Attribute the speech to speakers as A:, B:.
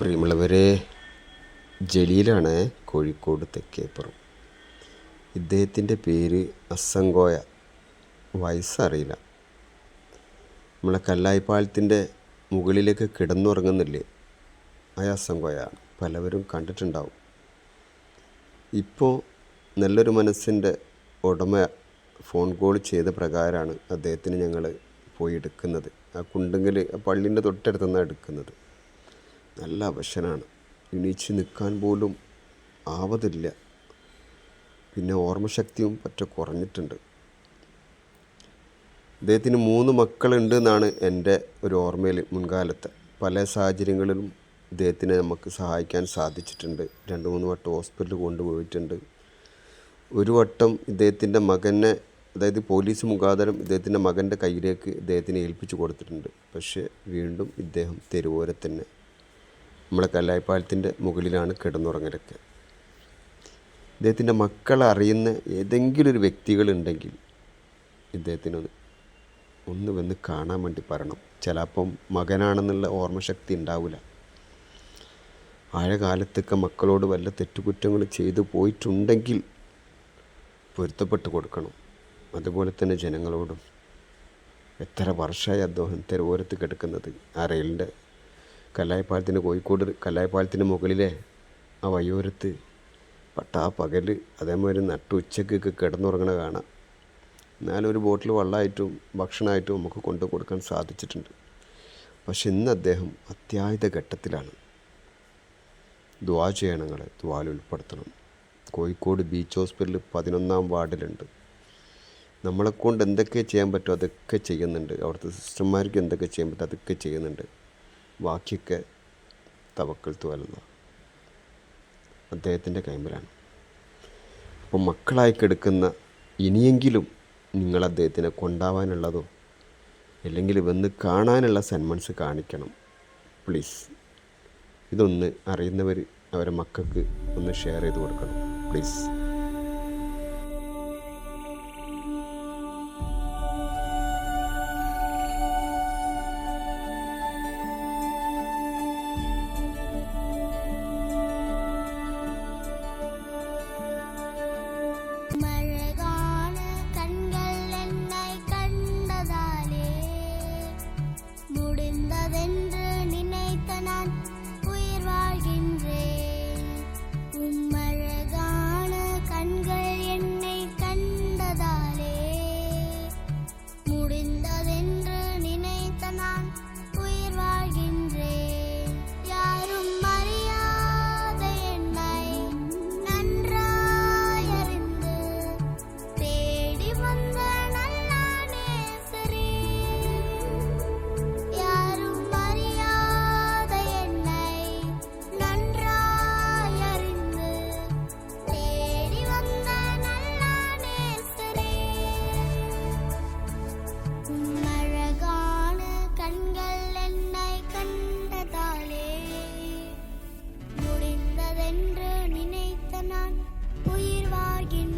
A: പ്രിയമുള്ളവരെ ജലീലാണ് കോഴിക്കോട് തെക്കേപ്പുറം. ഇദ്ദേഹത്തിന്റെ പേര് അസങ്കോയ വയസ്സറിയില്ല. നമ്മളെ കല്ലായിപ്പാലത്തിന്റെ മുകളിലേക്ക് കിടന്നുറങ്ങുന്നില്ലേ? ആ അസങ്കോയാണ് പലവരും കണ്ടിട്ടുണ്ടാവും. ഇപ്പോൾ നല്ലൊരു മനസ്സിന്റെ ഉടമ ഫോൺ കോൾ ചെയ്ത പ്രകാരമാണ് അദ്ദേഹത്തിന് ഞങ്ങൾ പോയി എടുക്കുന്നത്. ആ കുണ്ടെങ്കിൽ ആ പള്ളീന്റെ തൊട്ടടുത്തുനിന്നാണ് എടുക്കുന്നത്. നല്ല അവശനാണ് എണീച്ച് നിൽക്കാൻ പോലും ആവതില്ല. പിന്നെ ഓർമ്മശക്തിയും പറ്റ കുറഞ്ഞിട്ടുണ്ട്. അദ്ദേഹത്തിന് മൂന്ന് മക്കളുണ്ട് എന്നാണ് എന്റെ ഒരു ഓർമ്മയിൽ മുൻകാലത്ത്. പല സാഹചര്യങ്ങളിലും ഇദ്ദേഹത്തിനെ നമുക്ക് സഹായിക്കാൻ സാധിച്ചിട്ടുണ്ട്. രണ്ട് മൂന്ന് വട്ടം ഹോസ്പിറ്റലിൽ കൊണ്ടുപോയിട്ടുണ്ട്. ഒരു വട്ടം ഇദ്ദേഹത്തിന്റെ മകനെ അതായത് പോലീസ് മുഖാന്തരം ഇദ്ദേഹത്തിന്റെ മകന്റെ കയ്യിലേക്ക് ഇദ്ദേഹത്തിനെ ഏൽപ്പിച്ചു കൊടുത്തിട്ടുണ്ട്. പക്ഷേ വീണ്ടും ഇദ്ദേഹം തെരുവോരെ തന്നെ നമ്മളെ കല്ലായിപ്പാലത്തിന്റെ മുകളിലാണ് കിടന്നുറങ്ങലൊക്കെ. ഇദ്ദേഹത്തിന്റെ മക്കളെ അറിയുന്ന ഏതെങ്കിലും ഒരു വ്യക്തികളുണ്ടെങ്കിൽ ഇദ്ദേഹത്തിനൊന്ന് ഒന്ന് വന്ന് കാണാൻ വേണ്ടി പറയണം. ചിലപ്പം മകനാണെന്നുള്ള ഓർമ്മശക്തി ഉണ്ടാവില്ല. ആഴകാലത്തൊക്കെ മക്കളോട് വല്ല തെറ്റുകുറ്റങ്ങൾ ചെയ്തു പോയിട്ടുണ്ടെങ്കിൽ പൊരുത്തപ്പെട്ട് കൊടുക്കണം. അതുപോലെ തന്നെ ജനങ്ങളോടും. എത്ര വർഷമായി അദ്ദേഹം തെരുവോരത്ത് കിടക്കുന്നത്? ആ റെയിലിന്റെ കല്ലായിപ്പാലത്തിന് കോഴിക്കോട് കല്ലായിപ്പാലത്തിന് മുകളിലെ ആ വയോരത്ത് പട്ടാ പകൽ അതേമാതിരി നട്ടു ഉച്ചക്കൊക്കെ കിടന്നുറങ്ങണ കാണാം. എന്നാലും ഒരു ബോട്ടിൽ വെള്ളമായിട്ടും ഭക്ഷണമായിട്ടും നമുക്ക് കൊണ്ടു കൊടുക്കാൻ സാധിച്ചിട്ടുണ്ട്. പക്ഷെ ഇന്ന് അദ്ദേഹം അത്യാഹിത ഘട്ടത്തിലാണ്. ദ്വാ ചെയ്യണങ്ങളെ ദ്വാൽ ഉൾപ്പെടുത്തണം. കോഴിക്കോട് ബീച്ച് ഹോസ്പിറ്റലിൽ പതിനൊന്നാം വാർഡിലുണ്ട്. നമ്മളെക്കൊണ്ട് എന്തൊക്കെ ചെയ്യാൻ പറ്റുമോ അതൊക്കെ ചെയ്യുന്നുണ്ട്. അവിടുത്തെ സിസ്റ്റർമാർക്ക് എന്തൊക്കെ ചെയ്യാൻ പറ്റുമോ അതൊക്കെ ചെയ്യുന്നുണ്ട്. ബാക്കിയൊക്കെ തവക്കൽ തോലുന്ന. അദ്ദേഹത്തിന്റെ കൈമ്പിലാണ് അപ്പോൾ മക്കളായി കെടുക്കുന്ന ഇനിയെങ്കിലും നിങ്ങൾ അദ്ദേഹത്തിനെ കൊണ്ടാവാനുള്ളതോ അല്ലെങ്കിൽ വന്ന് കാണാനുള്ള സന്മൻസ് കാണിക്കണം. പ്ലീസ്. ഇതൊന്ന് അറിയുന്നവർ അവരെ മക്കൾക്ക് ഒന്ന് ഷെയർ ചെയ്ത് കൊടുക്കണം. പ്ലീസ്.
B: alguien